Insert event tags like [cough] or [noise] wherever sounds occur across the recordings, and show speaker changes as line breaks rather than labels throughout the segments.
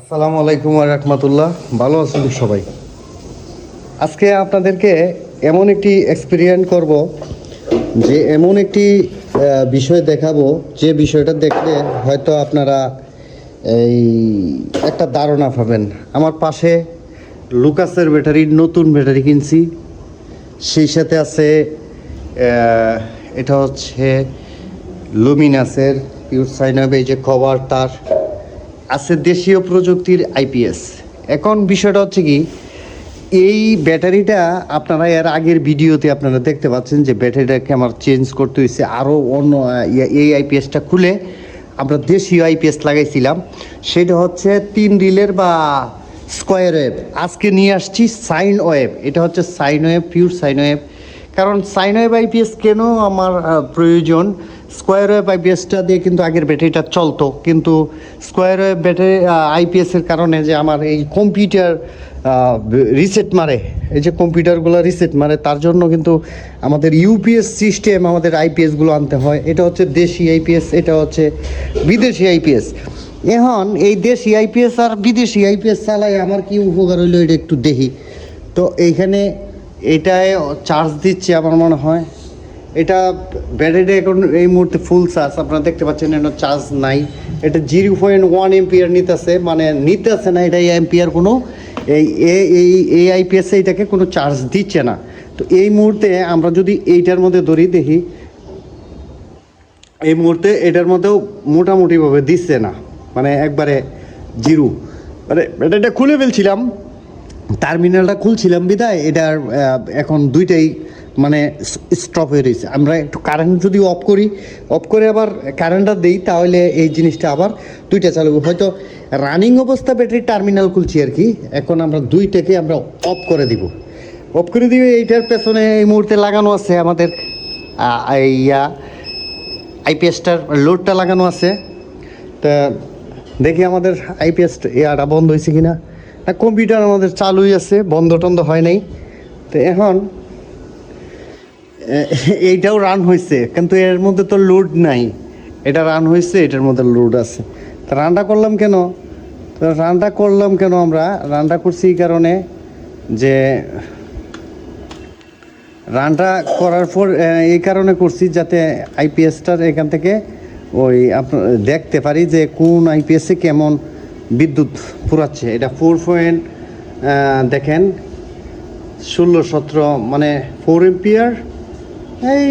আসসালামু আলাইকুম রহমতুল্লাহ। ভালো আছেন সবাই? আজকে আপনাদেরকে এমন একটি এক্সপেরিয়েন্স করব যে এমন একটি বিষয় দেখাবো। যে বিষয়টা দেখলে হয়তো আপনারা এই একটা ধারণা পাবেন। আমার পাশে লুকাসের ব্যাটারি, নতুন ব্যাটারি কিনছি। সেই সাথে আছে এটা হচ্ছে লুমিনাসের পিউর সাইনাব এই যে কভার তার। আছে দেশীয় প্রযুক্তির আইপিএস। এখন বিষয়টা হচ্ছে কি, এই ব্যাটারিটা আপনারা এর আগের ভিডিওতে আপনারা দেখতে পাচ্ছেন যে ব্যাটারিটাকে আমার চেঞ্জ করতে হয়েছে আরও অন্য এই আইপিএসটা খুলে আমরা দেশীয় আইপিএস লাগাইছিলাম। সেটা হচ্ছে তিন রিলের বা স্কোয়ার ওয়েভ। আজকে নিয়ে আসছি সাইন ওয়েভ। এটা হচ্ছে sine wave pure sine wave. কারণ সাইন ওয়েভ আইপিএস কেন আমার প্রয়োজন? স্কোয়ার ওয়েভ আইপিএসটা দিয়ে কিন্তু আগের ব্যাটারিটা চলতো। কিন্তু স্কোয়ার ওয়েভ ব্যাটারি আইপিএসের কারণে যে আমার এই কম্পিউটার রিসেট মারে, এই যে কম্পিউটারগুলো রিসেট মারে, তার জন্য কিন্তু আমাদের ইউপিএস সিস্টেম আমাদের আইপিএসগুলো আনতে হয়। এটা হচ্ছে দেশি আইপিএস এটা হচ্ছে বিদেশি আইপিএস এখন এই দেশি আইপিএস আর বিদেশি আইপিএস চালাই আমার কি উপকার হইল, এটা একটু দেখি। তো এইখানে এটায় চার্জ দিচ্ছে আমার মনে হয়। এটা ব্যাটারিটা এখন এই মুহূর্তে ফুল চার্জ আপনারা দেখতে পাচ্ছেন এটা চার্জ নাই। এটা জিরো পয়েন্ট ওয়ান এম্পিয়ার নিতেছে মানে নিতেছে না, এটা এম্পিয়ার কোনো, এই এই এই এইটাকে কোনো চার্জ দিচ্ছে না। তো এই মুহূর্তে আমরা যদি এইটার মধ্যে ধরি, দেখি, এই মুহূর্তে এটার মধ্যেও মোটামুটিভাবে দিচ্ছে না মানে একবারে জিরো মানে এটা খুলে ফেলছিলাম টার্মিনালটা খুলছিলাম বিদায় এটার এখন দুইটাই মানে স্টপ হয়ে রয়েছে আমরা একটু কারেন্ট যদি অফ করি অফ করে আবার কারেন্টটা দিই, তাহলে এই জিনিসটা আবার দুইটা চালু। হয়তো রানিং অবস্থা ব্যাটারি টার্মিনাল খুলছি আর কি, এখন আমরা দুইটাকে আমরা অফ করে দিব। অফ করে দিবে এইটার পেছনে এই মুহূর্তে লাগানো আছে আমাদের ইয়া আইপিএসটার লোডটা লাগানো আছে। তা দেখি আমাদের আইপিএস ইয়াটা বন্ধ হয়েছে কি না কম্পিউটার আমাদের চালুই আছে বন্ধ টন্ধ হয় নাই। তো এখন এইটাও রান হয়েছে কিন্তু এর মধ্যে তো লোড নাই। এটা রান হয়েছে এটার মধ্যে লোড আছে। তা রানটা করলাম কেন? তো রানটা করলাম কেন আমরা? রানটা করছি এই কারণে যে রানটা করার পর এই কারণে করছি যাতে আইপিএসটার এখান থেকে ওই আপনার দেখতে পারি যে কোন আইপিএসে কেমন বিদ্যুৎ পুরাচ্ছে। এটা ফোর পয়েন্ট দেখেন, ষোলো, সতেরো মানে ফোর এম্পিয়ার এই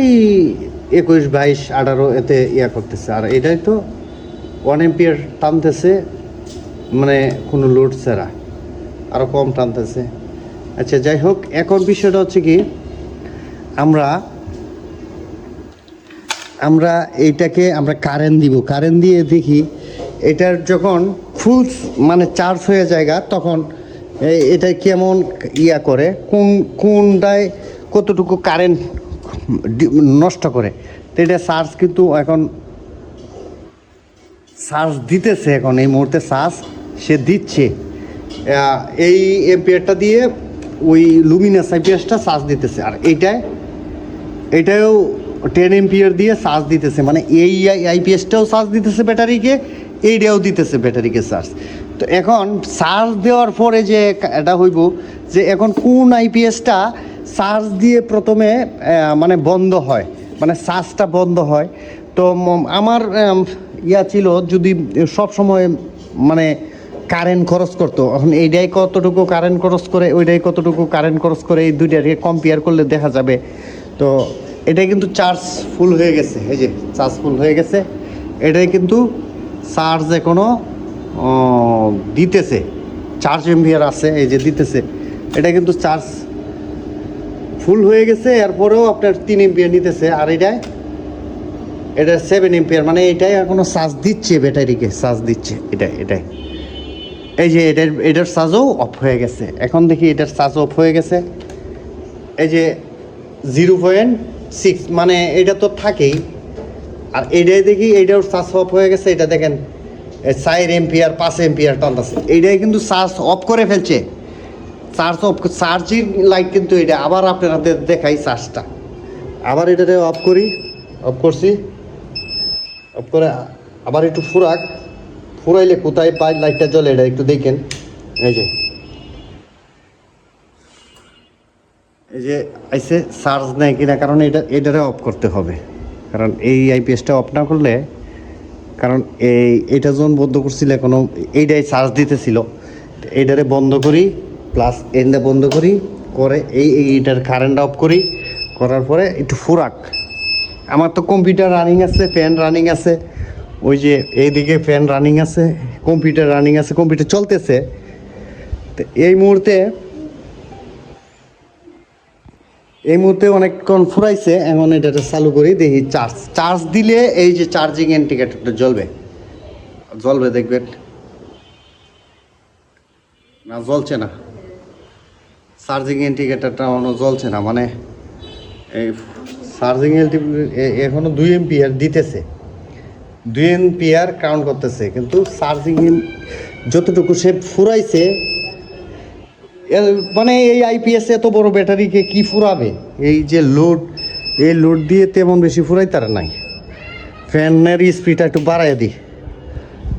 একুশ, বাইশ, আঠারো এতে ইয়া করতেছে। আর এটাই তো ওয়ান এম্পিয়ার টানতেছে মানে কোনো লোড ছাড়া। আরও কম টানতেছে। আচ্ছা যাই হোক, এখন বিষয়টা হচ্ছে কি, আমরা আমরা এইটাকে আমরা কারেন্ট দিব। কারেন্ট দিয়ে দেখি, এটার যখন ফুল মানে চার্জ হয়ে জায়গা তখন এটা কেমন ইয়া করে, কোন, কোনটায় কতটুকু কারেন্ট নষ্ট করে। তো এটা চার্জ কিন্তু এখন চার্জ দিতেছে এখন, এই মুহূর্তে চার্জ সে দিচ্ছে। এই এম্পিয়ারটা দিয়ে ওই লুমিনাস আইপিএসটা চার্জ দিতেছে। আর এইটায় এটাও টেন এম্পিয়ার দিয়ে চার্জ দিতেছে। মানে এই আইপিএসটাও চার্জ দিতেছে ব্যাটারিকে, এইটাও দিতেছে ব্যাটারিকে চার্জ তো এখন চার্জ দেওয়ার পরে যে এটা হইব, যে এখন কোন আইপিএসটা চার্জ দিয়ে প্রথমে মানে বন্ধ হয়। মানে চার্জটা বন্ধ হয়। তো আমার ইয়া ছিল যদি সব সময় মানে কারেন্ট খরচ করতো এখন এইটাই কতটুকু কারেন্ট খরচ করে ওইটাই কতটুকু কারেন্ট খরচ করে এই দুইটাকে কম্পেয়ার করলে দেখা যাবে। তো এটা কিন্তু চার্জ ফুল হয়ে গেছে এই যে চার্জ ফুল হয়ে গেছে। এটাই কিন্তু চার্জ এখনও আহ, দিতেছে। চার্জ এমভিআর আছে এই যে দিতেছে। এটা কিন্তু চার্জ ফুল হয়ে গেছে, এরপরেও আপনার তিন এমপিয়ার নিতেছে। আর এটাই, এটা সেভেন এমপিয়ার মানে এটাই এখনও চার্জ দিচ্ছে ব্যাটারিকে চার্জ দিচ্ছে। এটাই এটাই। এই যে এটার এটার চার্জও অফ হয়ে গেছে। এখন দেখি এটার চার্জ অফ হয়ে গেছে। এই যে জিরো পয়েন্ট সিক্স মানে এটা তো থাকেই। আর এইটাই দেখি এইটার চার্জ অফ হয়ে গেছে। এটা দেখেন চার এম্পিয়ার পাঁচ এম্পিয়ার টানতেছে। এইটাই কিন্তু চার্জ অফ করে ফেলছে। চার্জ অফ চার্জিং লাইট কিন্তু এটা আবার আপনাদের দেখাই চার্জটা আবার এটাতে অফ করি অফ করছি। অফ করে আবার একটু ফুরাক। ফুরাইলে কোথায় পাই লাইটটা জ্বলে এটা একটু দেখেন। এই যে। এই যে আইসে চার্জ নেয় কিনা, কারণ এটা, এটারে অফ করতে হবে। কারণ এই আইপিএসটা অফ না করলে, কারণ এই, এটা যখন বন্ধ করছিল এখনও এইটাই চার্জ দিতেছিল। এইটারে বন্ধ করি। প্লাস এনটা বন্ধ করি, করে এই, এই- এইটার কারেন্ট অফ করি, করার পরে একটু ফুরাক। আমার তো কম্পিউটার রানিং আছে ফ্যান রানিং আছে, ওই যে এইদিকে ফ্যান রানিং আছে কম্পিউটার রানিং আছে কম্পিউটার চলতেছে। তো এই মুহূর্তে এই মুহূর্তে অনেকক্ষণ ফুরাইছে, এখন এটাতে চালু করি, দেখি চার্জ চার্জ দিলে এই যে চার্জিং ইন্ডিকেটরটা জ্বলবে। জ্বলবে, দেখবেন। না, জ্বলছে না। চার্জিং ইন্ডিকেটরটা এখনও জ্বলছে না মানে এই চার্জিং এখনও দুই এমপিয়ার দিতেছে। দুই এমপিয়ার কাউন্ট করতেছে, কিন্তু চার্জিং যতটুকু সে ফুরাইছে মানে এই আইপিএস এত বড় ব্যাটারিকে কি ফুরাবে? এই যে লোড এই লোড দিয়ে তেমন বেশি ফুরাই তার নাই। ফ্যানের স্পিডটা একটু বাড়াই দিই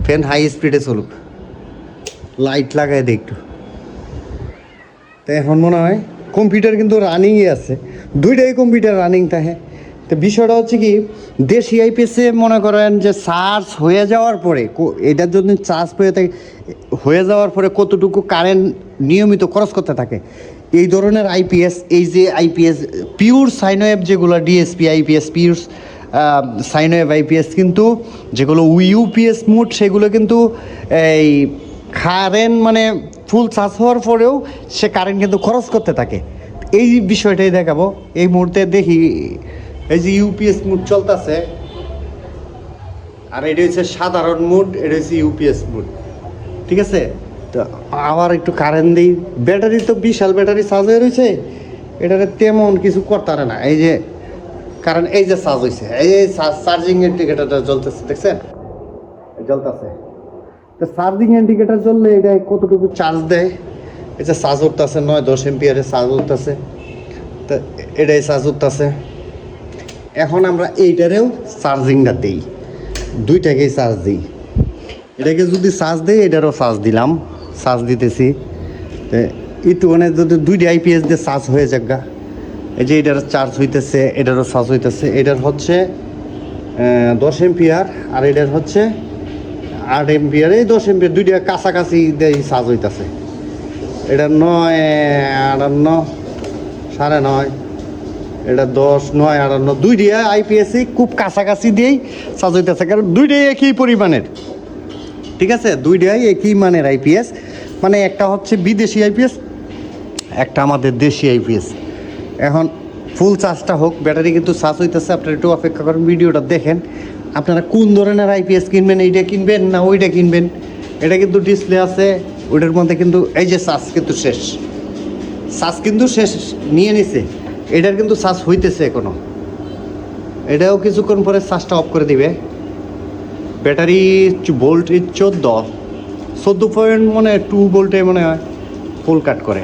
ফ্যান হাই স্পিডে চলুক। লাইট লাগাই দিই একটু। তো এখন মনে হয় কম্পিউটার কিন্তু রানিংই আছে। দুইটাই কম্পিউটার রানিং থাকে। তো বিষয়টা হচ্ছে কি, দেশি আইপিএসে মনে করেন যে চার্জ হয়ে যাওয়ার পরে এটার জন্য চার্জ হয়ে থাকে, হয়ে যাওয়ার পরে কতটুকু কারেন্ট নিয়মিত খরচ করতে থাকে। এই ধরনের আইপিএস এই যে আইপিএস পিওর সাইনোয়েভ যেগুলো DSP IPS pure sine wave IPS কিন্তু, যেগুলো ইউপিএস মুড সেগুলো কিন্তু এই কারেন্ট মানে ফুল চার্জ হওয়ার পরেও সে কারেন্ট কিন্তু খরচ করতে থাকে। এই বিষয়টাই দেখাবো। এই মুহূর্তে দেখি, এই যে ইউপিএস মুড চলতেছে, আর এটা হচ্ছে সাধারণ মুড এটা হচ্ছে ইউপিএস মুড ঠিক আছে? তো আবার একটু কারেন্ট দিই। ব্যাটারি তো বিশাল ব্যাটারি চার্জ হয়ে রয়েছে। এটাতে তেমন কিছু করতে পারে না। এই যে কারণ এই যে চার্জ হয়েছে এই চার্জিং ইন্ডিকেটারটা জ্বলতেছে দেখছেন? জ্বলতেছে তো চার্জিং ইন্ডিকেটার জ্বললে এটা কতটুকু চার্জ দেয়? এটা চার্জ উঠতেছে নয়, দশ এমপিয়ারে চার্জ উঠতেছে। তো এটাই চার্জ উঠতেছে। এখন আমরা এইটারেও চার্জিংটা দিই। দুইটাকেই চার্জ দিই। এটাকে যদি চার্জ দেই, এটারও চার্জ দিলাম। চার্জ দিতেছি। তো একটু মানে যদি দুইটা আইপিএস দিয়ে চার্জ হয়ে যাক গা। এই যে এটার চার্জ হইতেছে, এটারও চার্জ হইতেছে। এটার হচ্ছে দশ এমপিয়ার আর এটার হচ্ছে আট এমপিয়ার এই দশ এমপিয়ার দুইটা কাছাকাছি দিয়ে চার্জ হইতেছে। এটা নয়, আটান্ন, সাড়ে নয়, এটা দশ, নয়, আটান্ন, দুই দিয়ে আইপিএসসি খুব কাছাকাছি দিয়েই চার্জ হইতেছে, কারণ দুইটাই একই পরিমাণের। ঠিক আছে? দুইটাই একই মানের আইপিএস মানে একটা হচ্ছে বিদেশি আইপিএস একটা আমাদের দেশি আইপিএস এখন ফুল চার্জটা হোক, ব্যাটারি কিন্তু চার্জ হইতেছে, আপনারা একটু অপেক্ষা করেন, ভিডিওটা দেখেন। আপনারা কোন ধরনের আইপিএস কিনবেন, এইটা কিনবেন না ওইটা কিনবেন, এটা কিন্তু ডিসপ্লে আছে, ওইটার মধ্যে কিন্তু, এই যে চার্জ কিন্তু শেষ। চার্জ কিন্তু শেষ, নিয়ে নিছে। এটার কিন্তু চার্জ হইতেছে এখনও। এটাও কিছুক্ষণ পরে চার্জটা অফ করে দিবে। ব্যাটারি ভোল্ট চোদ্দ চোদ্দ পয়েন্ট মনে টু ভোল্টে মনে হয় ফুল কাট করে।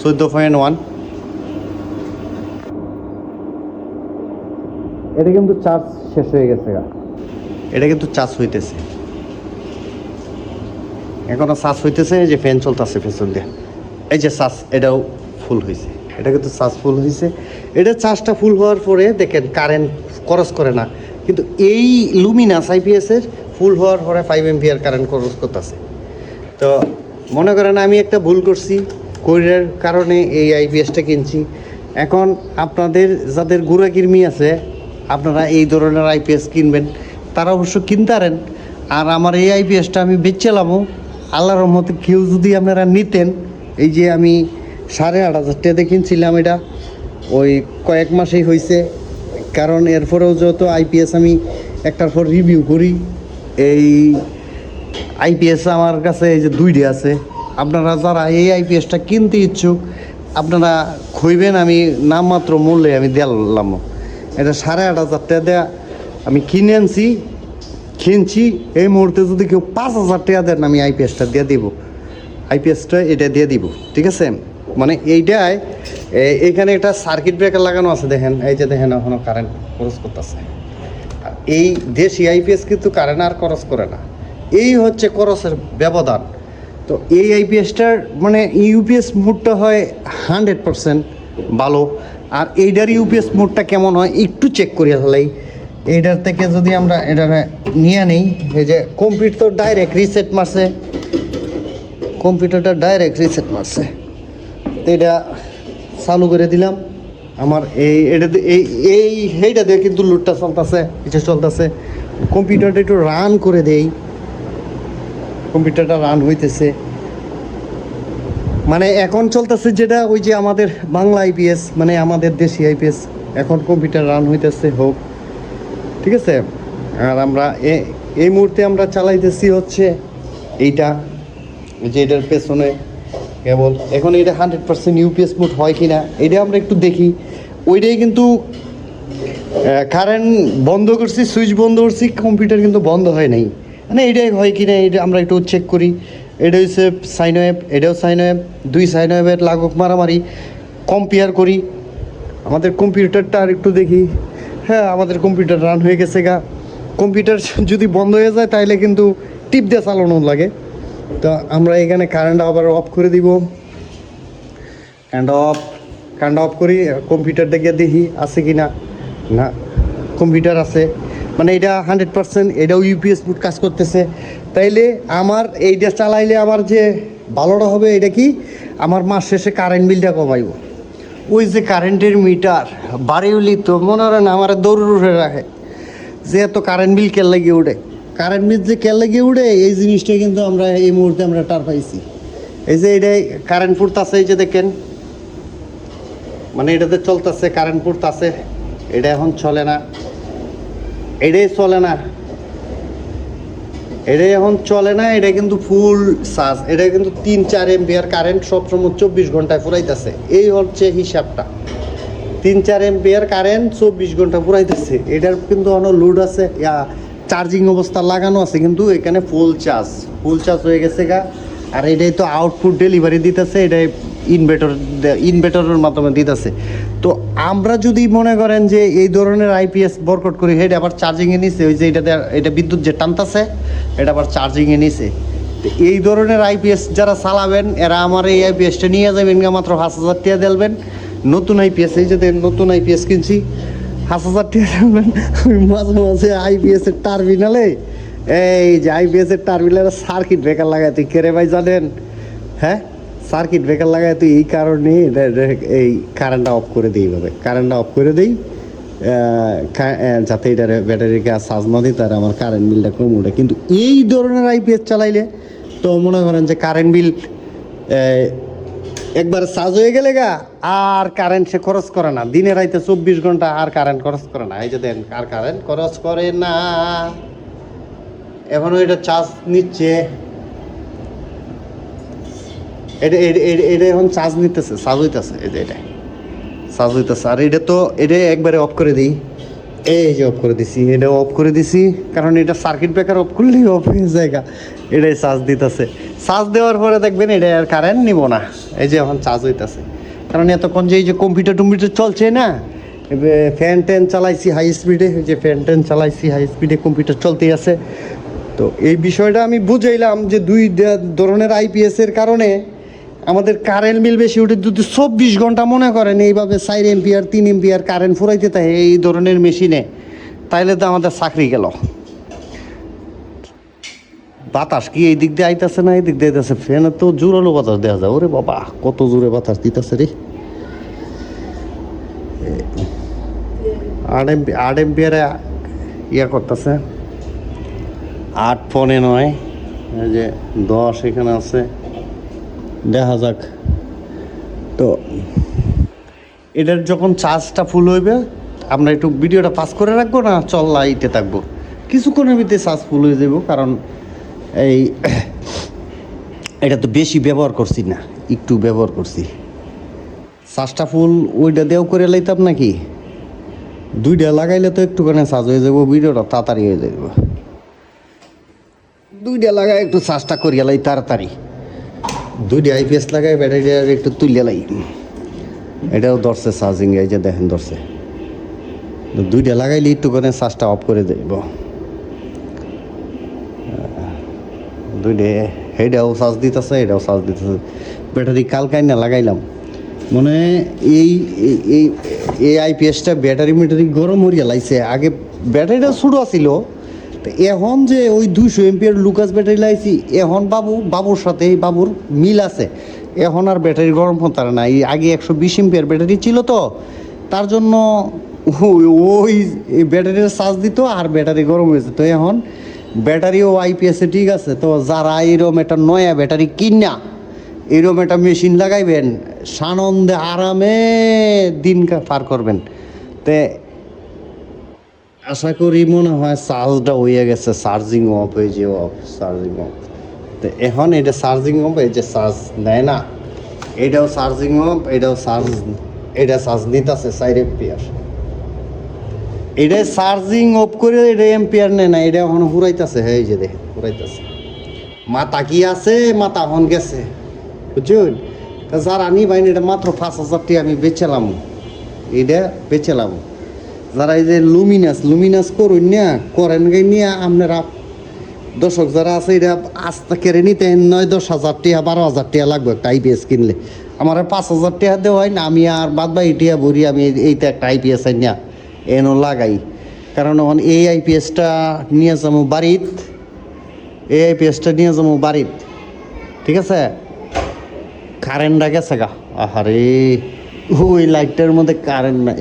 চোদ্দ পয়েন্ট ওয়ান এটা কিন্তু চার্জ শেষ হয়ে গেছে এটা কিন্তু চার্জ হইতেছে। এখনও চার্জ হইতেছে যে ফ্যান চলতেছে পেছন দিয়ে। এই যে চার্জ, এটাও ফুল হয়েছে এটা কিন্তু চার্জ ফুল হয়েছে এটা চার্জটা ফুল হওয়ার পরে দেখেন কারেন্ট খরচ করে না। কিন্তু এই লুমিনাস আইপিএসের ফুল হওয়ার পরে ফাইভ এমপিয়ার কারেন্ট খরচ করতেছে। তো মনে করেন আমি একটা ভুল করছি কোরিয়ার কারণে এই আইপিএসটা কিনছি। এখন আপনাদের যাদের গুড়া কির্মি আছে আপনারা এই ধরনের আইপিএস কিনবেন। তারা অবশ্য কিনতে পারেন আর আমার এই আইপিএসটা আমি বেচছিলামও আল্লাহর মতো কেউ যদি আপনারা নিতেন, এই যে আমি সাড়ে আট হাজার টাকা কিনছিলাম এটা, ওই কয়েক মাসেই হয়েছে কারণ এরপরেও যত আইপিএস আমি একটার পর রিভিউ করি, এই আইপিএস আমার কাছে এই যে দুইটি আছে। আপনারা যারা এই আইপিএসটা কিনতে ইচ্ছুক, আপনারা খুঁজবেন আমি নামমাত্র মূল্যে আমি দিলাম। এটা সাড়ে আট হাজার টাকা দেয়া। আমি কিনে আনছি, কিনছি, এই মুহূর্তে যদি কেউ পাঁচ হাজার টাকা দেন, আমি আইপিএসটা দিয়ে দিব। আইপিএসটা এটা দিয়ে দিব, ঠিক আছে? মানে এইটাই এ- এখানে একটা সার্কিট ব্রেকার লাগানো আছে, দেখেন। এই যে দেখেন এখনও কারেন্ট খরচ করতেছে। এই দেশি আইপিএস কিন্তু কারেন্ট আর খরচ করে না। এই হচ্ছে খরচের ব্যবধান। তো এই আইপিএসটার মানে ইউপিএস মোডটা হয় হান্ড্রেড পারসেন্ট ভালো। আর এইটার ইউপিএস মোডটা কেমন হয় একটু চেক করিয়া ফেলাই। এইটার থেকে যদি আমরা এটা নিয়ে নিই, এই যে কম্পিউটার তো ডাইরেক্ট রিসেট মারছে। কম্পিউটারটা ডাইরেক্ট রিসেট মারছে। তো এটা চালু করে দিলাম। আমার এই এটা এই এই এইটা দিয়ে কিন্তু লুটটা চলতেছে এটা চলতেছে। কম্পিউটারটা একটু রান করে দেই। কম্পিউটারটা রান হইতেছে। মানে এখন চলতেছে যেটা ওই যে আমাদের বাংলা আইপিএস মানে আমাদের দেশি আইপিএস এখন কম্পিউটার রান হইতেছে, হোক। ঠিক আছে? আর আমরা এই মুহূর্তে আমরা চালাইতেছি হচ্ছে এইটা যে এটার পেছনে কেবল। এখন এটা হান্ড্রেড পার্সেন্ট ইউপিএস মোড হয় কি না এটা আমরা একটু দেখি। ওইটাই কিন্তু কারেন্ট বন্ধ করছি সুইচ বন্ধ করছি কম্পিউটার কিন্তু বন্ধ হয় নাই। মানে এটাই হয় কি না এটা আমরা একটু চেক করি। এটা হচ্ছে সাইন ওয়েব এটাও সাইন ওয়েব দুই সাইন ওয়েবের লাগুক মারামারি কম্পেয়ার করি। আমাদের কম্পিউটারটা আর একটু দেখি। হ্যাঁ আমাদের কম্পিউটার রান হয়ে গেছে গা। কম্পিউটার যদি বন্ধ হয়ে যায় তাহলে কিন্তু টিপ দিয়ে চালানো লাগে। তো আমরা এখানে কারেন্ট আবার অফ করে দিব। কারেন্ট অফ কারেন্ট অফ করি। কম্পিউটারটা গিয়ে দেখি আছে কি না না কম্পিউটার আছে। মানে এটা হান্ড্রেড পার্সেন্ট এটাও ইউপিএস বুট কাজ করতেছে। তাইলে আমার এইটা চালাইলে আমার যে ভালোটা হবে, এটা কি? আমার মাস শেষে কারেন্ট বিলটা কমাইব। ওই যে কারেন্টের মিটার বাড়ি উলি তো মনে হয় না আমার দৌড় উঠে রাখে। যে এত কারেন্ট বিল কেল লাগিয়ে উঠে? কারেন্ট বিল যে কেল লাগিয়ে উঠে, এই জিনিসটা কিন্তু আমরা এই মুহূর্তে আমরা টার পাইছি। এই যে এটাই কারেন্ট ফুটতাছে এই যে দেখেন। মানে এটাতে চলতেছে কারেন্ট ফুটতাছে এটা এখন চলে না। এটাই চলে না। এটা এখন চলে না, এটা কিন্তু ফুল চার্জ এটা কিন্তু তিন চার এমপিআর কারেন্ট সবসময় চব্বিশ ঘন্টায় ফুরাইতেছে। এই হচ্ছে হিসাবটা। তিন চার এমপিআর কারেন্ট চব্বিশ ঘণ্টা ফুরাইতেছে। এটার কিন্তু অনেক লোড আছে চার্জিং অবস্থা লাগানো আছে, কিন্তু এখানে ফুল চার্জ ফুল চার্জ হয়ে গেছে গা। আর এটাই তো আউটপুট ডেলিভারি দিতেছে, এটাই ইনভার্টার ইনভার্টারের মাধ্যমে দিতেছে। তো আমরা যদি মনে করেন যে এই ধরনের আইপিএস বরকট করি এটা আবার চার্জিংয়ে নিছে, ওই যে এটাতে এটা বিদ্যুৎ যে টানতাছে, এটা আবার চার্জিংয়ে নিছে। তো এই ধরনের আইপিএস যারা চালাবেন, এরা আমার এই আইপিএসটা নিয়ে যাবেন মাত্র পাঁচ হাজার টাকা দেবেন নতুন আইপিএস এই যে নতুন আইপিএস কিনছি, পাঁচ হাজার টাকা দেবেন মাঝে মাঝে আইপিএস এর টার্মিনালে, এই যে আইপিএস এর টার্মিনালে সার্কিট ব্রেকার লাগাই তুই কেড়ে ভাই জানেন? হ্যাঁ? সার্কিট ব্রেকার লাগাই তো এই কারণে এই কারেন্টটা অফ করে দিই ভাবে কারেন্টটা অফ করে দিই যাতে এটা ব্যাটারিকে চার্জ না দিই তার আমার কারেন্ট বিলটা কম উঠে কিন্তু এই ধরনের আইপিএস চালাইলে তো মনে করেন যে কারেন্ট বিল একবার চার্জ হয়ে গেলে গা, আর কারেন্ট সে খরচ করে না। দিনে রাইতে চব্বিশ ঘণ্টা আর কারেন্ট খরচ করে না। এই যে দেন, আর কারেন্ট খরচ করে না। এখনও এটা চার্জ নিচ্ছে। এটা, এটা- এটা- এটা এখন চার্জ নিতেছে চার্জ হইতেছে, এই যে এটা। চার্জ হইতেছে। আর এটা তো, এটা একবারে অফ করে দিই। এই যে অফ করে দিছি, এটা অফ করে দিছি, কারণ এটা সার্কিট ব্রেকার অফ করলেই অফ হয়ে জায়গা এটাই চার্জ দিতেছে। চার্জ দেওয়ার পরে দেখবেন এটা আর কারেন্ট নিব না। এই যে এখন চার্জ হইতেছে। কারণ এতক্ষণ যে এই যে কম্পিউটার টম্পিউটার চলছে না ফ্যান ট্যান চালাইছি হাই স্পিডে যে ফ্যান ট্যান চালাইছি হাই স্পিডে কম্পিউটার চলতেই আছে। তো এই বিষয়টা আমি বুঝাইলাম যে দুই ধরনের আইপিএস এর কারণে আমাদের কারেন্ট বিল বেশি উঠে যদি চব্বিশ ঘণ্টা মনে করেন, এইভাবে চার এমপিআর তিন এমপিআর কারেন্ট ফুরাইতে থাকে, এই ধরনের মেশিনে তাইলে তো আমাদের চাকরি গেল। বাতাস কি এই দিক দিয়ে আইতাছে না এই দিক দিয়ে আইতাছে? ফ্যানে তো জোরালো বাতাস দেওয়া যায়। ওরে বাবা, কত জোরে বাতাস দিতেছে রে। আট এমপি আট এমপিআরে ইয়া করতেছে। আট ফোনে নয়, এই যে দশ এখানে আছে। দেখা যাক। তো এটার যখন চার্জটা ফুল হইবে, আমরা একটু ভিডিওটা পাস করে রাখব না, চল লাইটে থাকব। কিছুক্ষণের ভিতরে চার্জ ফুল হয়ে যাব কারণ এই [coughs] এটা তো বেশি ব্যবহার করছি না, একটু ব্যবহার করছি। চার্জটা ফুল ওইটা দেও করে লাইতাম নাকি? দুইটা লাগাইলে তো একটুখানি চার্জ হয়ে যাব ভিডিওটা তাড়াতাড়ি হয়ে যাবে দুইটা লাগাই একটু চার্জটা করিয়া লাই তাড়াতাড়ি। দুইটা আইপিএস লাগাই ব্যাটারি একটু তুলিয়া লাই। এটাও ধরছে চার্জিং এই যে দেখেন ধরছে। দুইটা লাগাইলে একটু করে চার্জটা অফ করে দেব দুইটা হেডাও চার্জ দিতেছে, এটাও চার্জ দিতেছে। ব্যাটারি কালকাই না লাগাইলাম। মানে এই, এই- আইপিএসটা ব্যাটারি মেটারি গরম হরিয়া লাইছে। আগে ব্যাটারিটা ছোটো ছিল তো এখন যে ওই দুশো এমপিয়ার লুকাস ব্যাটারি লাইছি, এখন বাবু, বাবুর সাথে এই বাবুর মিল আছে। এখন আর ব্যাটারি গরম হতে না আগে একশো বিশ এমপিয়ার ব্যাটারি ছিল তো, তার জন্য ওই- ব্যাটারির চার্জ দিত আর ব্যাটারি গরম হয়েছে তো এখন ব্যাটারিও আইপিএসে ঠিক আছে, তো যারা এরকম একটা নয়া ব্যাটারি কিনা এরকম একটা মেশিন লাগাইবেন, সানন্দে আরামে দিন পার করবেন। তে আশা করি মনে হয় চার্জটা হয়ে গেছে, চার্জিং অফ হয়ে যে অফ চার্জিং অফ। তো এখন এটা চার্জিং অফ, এই যে চার্জ নেয় না, এটাও চার্জিং অফ, এটাও চার্জ, এটা চার্জ নিতেছে চার এম্পিয়ার এটা চার্জিং অফ করে এটা এম্পিয়ার নেয় না, এটা এখন হুরাইতেছে, এই যে দেখেন, হুরাইতেছে। মাথা কি আছে, মাথা এখন গেছে, বুঝছেন? তা যারা নিবাইন, এটা মাত্র পাঁচ হাজার টাকা আমি বেচেলাম এটা বেচেলাম যারা এই যে লুমিনাস লুমিনাস করুন না, করেন নিয়ে আপনারা দর্শক যারা আছে এটা আস্তে কেড়ে নিতে নয়, দশ হাজার টাকা বারো হাজার টাকা লাগবে একটা আইপিএস কিনলে। আমার পাঁচ হাজার টাকা দেওয়া হয় না, আমি আর বাদ বাকি টাকা ভরি, আমি এইটা একটা আইপিএস আই না এনো লাগাই। কারণ এখন এই আইপিএসটা নিয়ে যাব বাড়িত। এই আইপিএসটা নিয়ে যাব বাড়িত। ঠিক আছে? কারেন্টটা গেছে গা। আহারে। ওই লাইটটার মধ্যে কারেন্ট না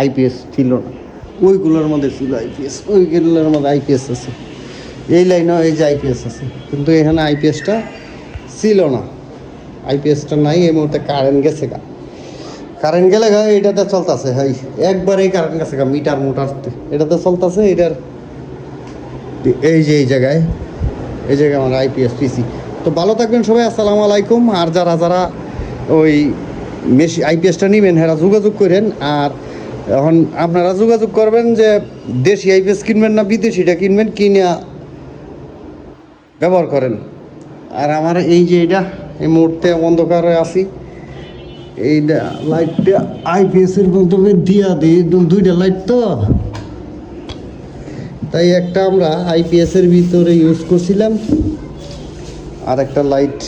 আইপিএস ছিল না। ওইগুলোর মধ্যে ছিল আইপিএস ওইগুলোর মধ্যে আইপিএস আছে। এই লাইনেও এই যে আইপিএস আছে। কিন্তু এখানে আইপিএসটা ছিল না। আইপিএসটা নাই, এই মুহূর্তে কারেন্ট গেছে গা। কারেন্ট গেলে গা, এটাতে চলতেছে, হাই। একবারেই কারেন্ট গেছে গা, মিটার মোটার এটাতে চলতেছে, এটার এই যে, এই জায়গায় এই জায়গায় আমার আইপিএস পিসি তো ভালো থাকবেন সবাই, আসসালামু আলাইকুম। আর যারা যারা ওই মেশি আইপিএসটা নেবেন হ্যাঁ যোগাযোগ করেন। আর এখন আপনারা যোগাযোগ করবেন যে দেশি আইপিএস কিনবেন না বিদেশিটা কিনবেন, কিনে ব্যবহার করেন। আর আমার এই যে এটা, এই মুহূর্তে অন্ধকারে আছি। এইটা লাইটটা আইপিএসের মাধ্যমে দিয়া দিই দুইটা লাইট তো। তাই একটা আমরা আইপিএস এর ভিতরে ইউজ করছিলাম। আর একটা লাইট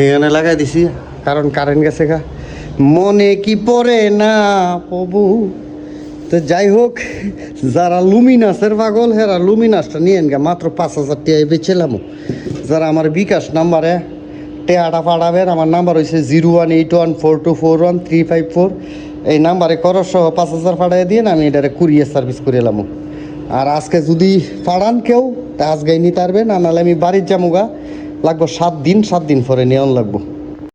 এখানে লাগাই দিছি, কারণ কারেন্ট গেছে গা। মনে কি পড়ে না প্রভু তো যাই হোক, যারা লুমিনাসের পাগল, হেরা লুমিনাসটা নিয়েন গা, মাত্র পাঁচ হাজার টিয়াই বেছিলাম যারা আমার বিকাশ নাম্বারে টেয়াটা পাঠাবেন, আমার নাম্বার হয়েছে zero one eight one four two four one three five four. এই নাম্বারে করস পাঁচ হাজার পাঠাই দিয়ে আমি এটারে কুরিয়ার সার্ভিস করে এলাম। আর আজকে যদি পাঠান কেউ, তা আজকে নিতে পারবেন নাহলে আমি বাড়ির যাব গা। লাগবো সাত দিন সাত দিন পরে নেওয়ান লাগবো।